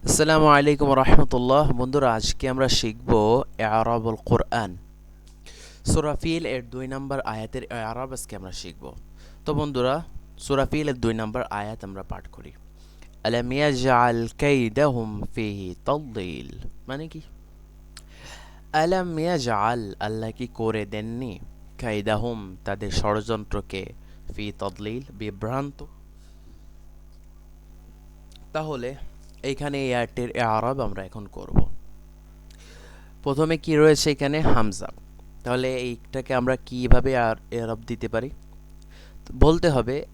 আসসালামু আলাইকুম রহমতুল্লাহ। বন্ধুরা, আজকে আমরা শিখব এআরাবুল কোরআন। সুরাফিল এর দুই নম্বর আয়াতের এআরাব আজকে আমরা শিখব। তো বন্ধুরা সুরাফিল এর দুই নম্বর আয়াত আমরা পাঠ করি। আলাম ইয়াজআল কাইদাহুম ফিহি তাদলিল। মানে কি? আলাম ইয়াজআল, আল্লাহ কি করে দেননি? কাইদাহুম, তাদের ষড়যন্ত্রকে ফি তদলিল, বিভ্রান্ত। তাহলে এইখানে এই আয়াতটির আরব আমরা এখন করব। প্রথমে কি রয়েছে এখানে? হামজা। তাহলে এইটাকে আমরা কীভাবে আর এরব দিতে পারি? বলতে হবে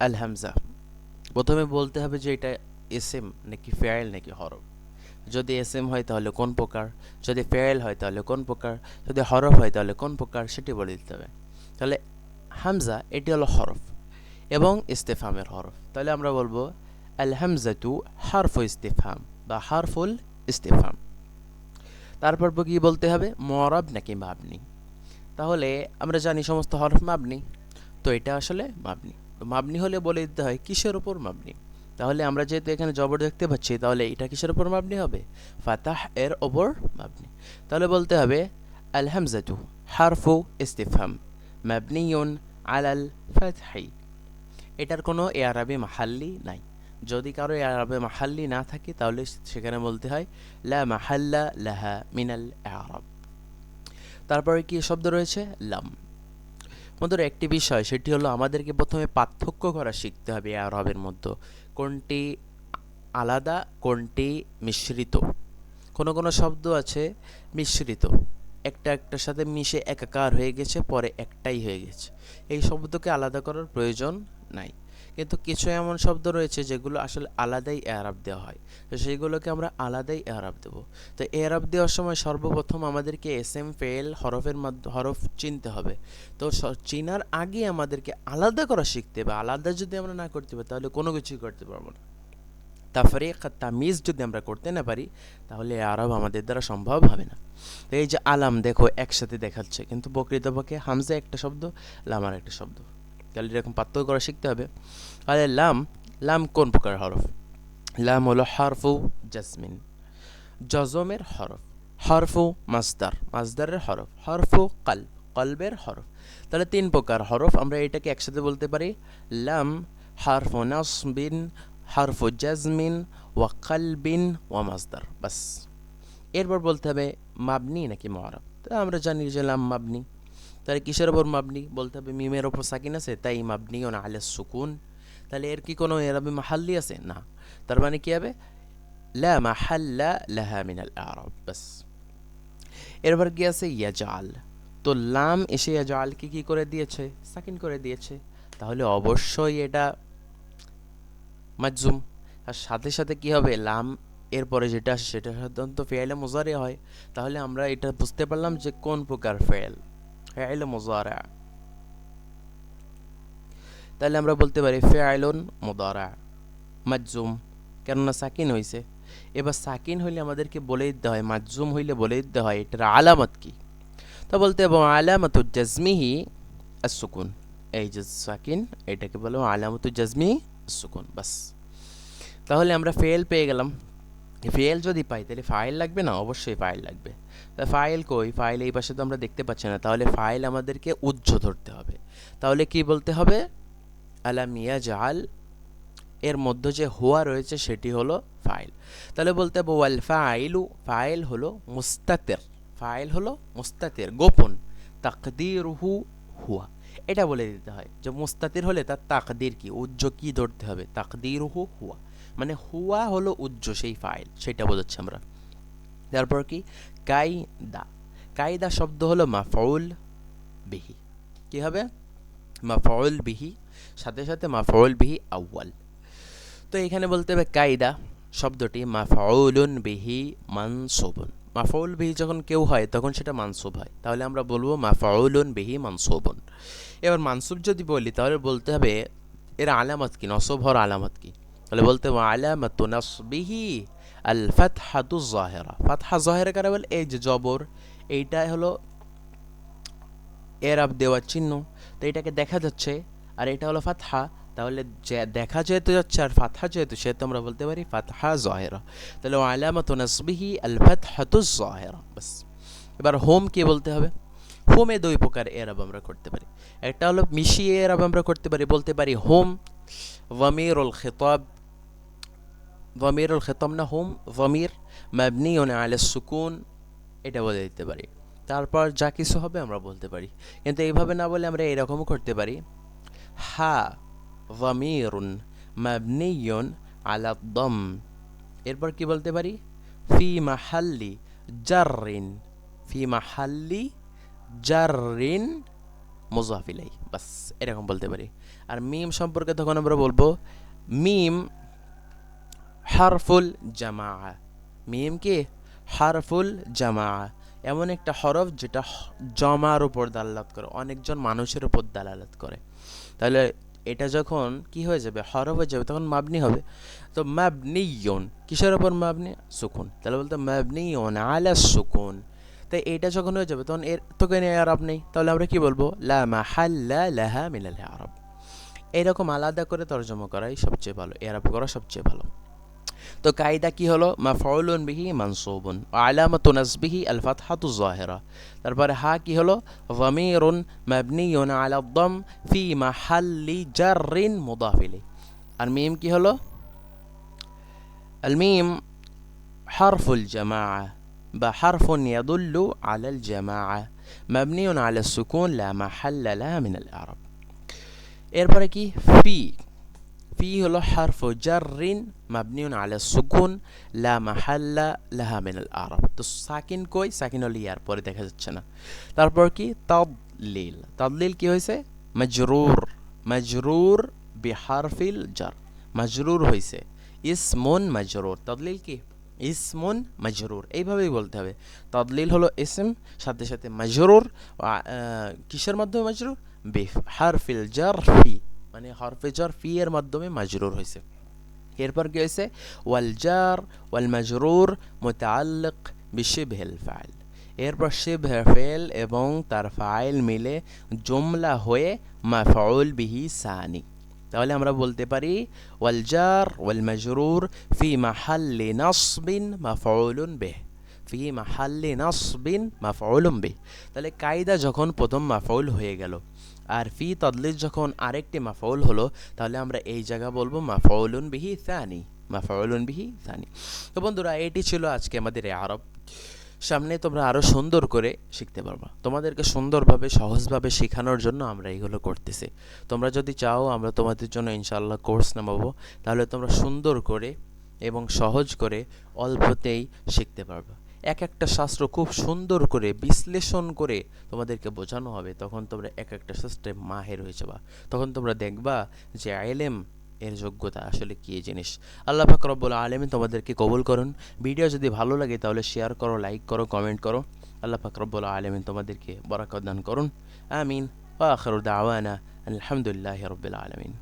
আল হামজা প্রথমে বলতে হবে যে এটা এসএম নাকি ফেয়াল নাকি হরফ। যদি এসএম হয় তাহলে কোন প্রকার? যদি ফেয়াল হয় তাহলে কোন প্রকার? যদি হরফ হয় তাহলে কোন প্রকার? সেটি বলে দিতে হবে। তাহলে হামজা, এটি হলো হরফ এবং ইস্তেফামের হরফ। তাহলে আমরা বলব আল হামজাতু হারফ ইস্তেফাম বা হারফুল ইস্তেফাম তারপর কি বলতে হবে? মরব নাকি মাবনি? তাহলে আমরা জানি সমস্ত হরফ মাবনি। তো এটা আসলে মাবনি। তো মাবনি হলে বলে দিতে হয় কিসের ওপর মাবনি? তাহলে আমরা যেহেতু এখানে জবর দেখতে পাচ্ছি, তাহলে এটা কিসের ওপর মাবনি হবে? ফাতাহ এর ওপর মাবনি। তাহলে বলতে হবে আল হামজাতু হারফু ইস্তিফাম মাবনিউন আলাল ফাতহাই এটার কোনো এ আরবি মাহাল্লি নাই। যদি কারও আরবে মাহাল্লি না থাকে, তাহলে সেখানে বলতে হয়, লা মাহাল্লা লাহা মিনাল আরব। তারপরে কি শব্দ রয়েছে? লাম। বন্ধুরা, একটি বিষয়, সেটি হলো আমাদেরকে প্রথমে পার্থক্য করা শিখতে হবে আরবের মধ্যে। কোনটি আলাদা, কোনটি মিশ্রিত? কোনো কোনো শব্দ আছে মিশ্রিত। একটা একটার সাথে মিশে একাকার হয়ে গেছে, পরে একটাই হয়ে গেছে। এই শব্দকে আলাদা করার প্রয়োজন নাই। কিন্তু কিছু এমন শব্দ রয়েছে যেগুলো আসলে আলাদাই এরাব দেওয়া হয়। তো সেইগুলোকে আমরা আলাদাই এরাব দেবো। তো এরাব দেওয়ার সময় সর্বপ্রথম আমাদেরকে এস এম ফেল হরফের মাধ্যমে হরফ চিনতে হবে। তো চিনার আগে আমাদেরকে আলাদা করা শিখতে হবে। আলাদা যদি আমরা না করতে পারি, তাহলে কোনো কিছুই করতে পারব না। তাফরিক তামিজ যদি আমরা করতে না পারি, তাহলে আরব আমাদের দ্বারা সম্ভব হবে না। তো এই যে আলাম, দেখো, একসাথে দেখাচ্ছে। কিন্তু প্রকৃতপক্ষে হামজা একটা শব্দ, লামার একটা শব্দ। তাহলে এরকম পার্থক্য করা শিখতে হবে। তাহলে লাম লাম কোন প্রকার হরফ? লাম হলো হরফু জাসমিন। জজমের হরফ। হরফু মাসদার, মাসদারের হরফ। হরফু কাল, কলবের হরফ। তাহলে তিন প্রকার হরফ আমরা এটাকে একসাথে বলতে পারি। লাম, হারফু নাসবিন, হারফু জাজমিন ওয়া কালবিন, ওয়া মাসদার। বাস। এরপর বলতে হবে মাবনি নাকি মহারব তা আমরা জানি যে লাম মাবনি। তাহলে কিসের ওপর মাবনি? বলতে হবে মিমের ওপর সাকিন আছে, তাই মাবনি ও না আলে সুকুন। তাহলে এর কি কোনো এরাবে মাহাল্লি আছে? না। তার মানে কি হবে? লা মাহাল্লা লাহা মিনাল আরব বাস এরপর কি আছে? ইয়াজাল। তো লাম এসে ইয়াজালকে কি কি করে দিয়েছে? সাকিন করে দিয়েছে। তাহলে অবশ্যই এটা মাজুম আর সাথে সাথে কি হবে? লাম এরপরে যেটা আসে সেটা সাধারণত ফেয়ালে মোজারে হয়। তাহলে আমরা এটা বুঝতে পারলাম যে কোন প্রকার ফেয়াল ফেয়াল মোজারা। তাহলে আমরা বলতে পারি ফেয়ালুন মোদারা। মাজুম কেননা সাকিন হয়েছে এবার সাকিন হইলে আমাদেরকে বলে দিতে হয় মাজুম হইলে বলে দিতে হয়, এটার আলামত কি? তা বলতে এবং আলামত জাজমিহি সুকুন এই যে সাকিন, এটাকে বলো আলামত জাজমি সুকুন বাস। তাহলে আমরা ফেল পেয়ে গেলাম। ফেল যদি পাই, তাহলে ফাইল লাগবে না? অবশ্যই ফাইল লাগবে। তা ফাইল কই? ফাইল এই পাশে তো আমরা দেখতে পাচ্ছি না। তাহলে ফাইল আমাদেরকে উজ্জ ধরতে হবে। তাহলে কি বলতে হবে? আলামিয়া জাল এর মধ্যে যে হোয়া রয়েছে, সেটি হলো ফাইল তাহলে বলতে হবে, ওয়াল ফাইলু, ফাইল হলো মুস্তাতের। ফাইল হলো মুস্তাতের, গোপন। তাকদিরহু হুয়া। এটা বলে দিতে হয়। যে মুস্তাতির হলে তার তাকদির কি? উজ্জ কি ধরতে হবে? তাকদিরহু হুয়া। মানে হুয়া হলো উজ্জ সেই ফাইল, সেটা বোঝাচ্ছি আমরা। তারপর কি? কাইদা। কায়দা শব্দ হলো মাফউল বিহি। কি হবে? মাফউল বিহি, সাথে সাথে মাফউল বিহি আউয়াল। তো এখানে বলতে হবে কায়দা শব্দটি মাফউলুন বিহি মানসুবুন। মাফউল বিহি যখন কেউ হয়, তখন সেটা মানসুব হয়। তাহলে আমরা বলব মাফউলুন বিহি মানসুবুন। এবার মানসুব যদি বলি, তাহলে বলতে হবে এর আলামত কি, নসব হওয়ার আলামত কি? তাহলে বলতে আলামত নসবিহি আল ফাতহাতু জাহেরা ফাতহা জাহেরা কারা বলে? এই যে জবর, এইটাই হলো এরাব দেওয়ার চিহ্ন। তো এটাকে দেখা যাচ্ছে, আর এটা হলো ফাতহা। তাহলে দেখা যেহেতু যাচ্ছে আর ফাতহা যেহেতু, সেহেতু আমরা বলতে পারি ফাতহা জহেরা। তাহলে আলামত নাসবিহি আল ফাতহাতু জহেরা বাস এবার হোম কি বলতে হবে? হোমে দুই প্রকার এরাব আমরা করতে পারি। একটা হলো মিশিয়ে এরাব আমরা করতে পারি, বলতে পারি হোম, ওয়ামিরুল খিতাব খিতাব না হোম ওয়ামির মাবনিউন আলা সুকুন এটা বলে দিতে পারি। তারপর যা কিছু হবে আমরা বলতে পারি। কিন্তু এইভাবে না বলে আমরা এরকমও করতে পারি। হা ওয়ামিরুন মাবনিউন আলা দম এরপর কি বলতে পারি? ফি মাহাল্লি জাররিন। ফি মাহাল্লি জাররিন মুজাফিলাই বাস, এরকম বলতে পারি। আর মিম সম্পর্কে তখন আমরা বলব, মিম হারফুল জামা। মিম কি? হারফুল জামা। এমন একটা হরফ যেটা জমার উপর দালালাত করে, অনেকজন মানুষের উপর দালালাত করে। তাহলে এটা যখন কি হয়ে যাবে? হরফ হয়ে যাবে, তখন মাবনি হবে। তো মাবনি ইয়ন কিসের উপর মাবনি? সুকুন। তাহলে বলতো বলতে মাবনিয়ন আলা সুকুন। তাই এটা যখন হয়ে যাবে, তখন এর তো কেন আরব নেই। তাহলে আমরা কি বলব? লা মাহাল্লা লাহা মিনাল আরব এরকম আলাদা করে তর্জমা করাই সবচেয়ে ভালো এরাব করা সবচেয়ে ভালো। তো কায়দা কি হলো মাফউলুন বিহি মানসুবুন ও আলামাতু নাসবিহি আল ফাতহাতু যাহিরা তারপরে হা কি হলো যামিরুন মাবনিয়ুন আলা দম ফি মাহাল্লি জাররিন মুদাফ ইলাই আর মিম কি হলো الميم حرف الجماعة بحرف يدل على الجماعة مبني على السكون لا محل لها من الإعراب এরপরে কি ফি হলো হারফ জাররিন মাবনিউন আলা সুকুন লা মাহাল্লা লাহা মিনাল আরব তো সাকিন কই؟ সাকিন হলো ইয়ার, পরে দেখা যাচ্ছে না। তারপর কি? তাদলিল তাদলিল কি হয়েছে? মাজরুর মাজরুর বিহারফিল জার মাজরুর হয়েছে। ইসমুন মাজরুর তাদলিল কি? ইসমুন মাজরুর এইভাবেই বলতে হবে। তাদলিল হলো ইসম সাথে সাথে মাজরুর কিসের মাধ্যমে মাজরুর বিফ হারফিল জার ফি মানে হরফে জার ফি এর মাধ্যমে মাজরুর হয়েছে। এরপর কি হয়েছে? ওয়াল জার, ওয়াল মাজরুর, মুতাআল্লিক বিশিবহিল ফাইল। এরপর শিবহ ফেল এবং তার ফাইল মিলে জুমলা হয়ে মাফউল বিহি সানি। তাহলে আমরা বলতে পারি, ওয়াল জার, ওয়াল মাজরুর ফি মাহাল্লি নাসবিন মাফউলুন বিহ। ফি মাহাল্লি নাসবিন মাফউলুন বিহ। তাহলে কায়দা যখন প্রথম মাফউল হয়ে গেল আর ফি তদলিস যখন আরেকটি মাফউল হলো, তাহলে আমরা এই জায়গা বলব মাফউলুন বিহি সানি, মাফউলুন বিহি সানি। তো বন্ধুরা, এটি ছিল আজকে আমাদের এই আরব। সামনে তোমরা আরও সুন্দর করে শিখতে পারবা। তোমাদেরকে সুন্দরভাবে, সহজভাবে শেখানোর জন্য আমরা এইগুলো করতেছি। তোমরা যদি চাও, আমরা তোমাদের জন্য ইনশাল্লাহ কোর্স নামাবো। তাহলে তোমরা সুন্দর করে এবং সহজ করে অল্পতেই শিখতে পারবা। এক একটা শাস্ত্র খুব সুন্দর করে বিশ্লেষণ করে তোমাদেরকে বোঝানো হবে, তখন তোমরা এক একটা শাস্ত্রে মাহের হয়ে যাবা। তখন তোমরা দেখবা যে আইলেম এর যোগ্যতা আসলে কী জিনিস। আল্লাহ পাক রব্বুল আলমিন তোমাদেরকে কবুল করুন। ভিডিও যদি ভালো লাগে তাহলে শেয়ার করো লাইক করো কমেন্ট করো। আল্লাহ পাক রব্বুল আলমিন তোমাদেরকে বরাকত দান করুন। আমিন। ওয়া আখিরু দাওয়ানা আলহামদুলিল্লাহি রব্বিল আলমিন।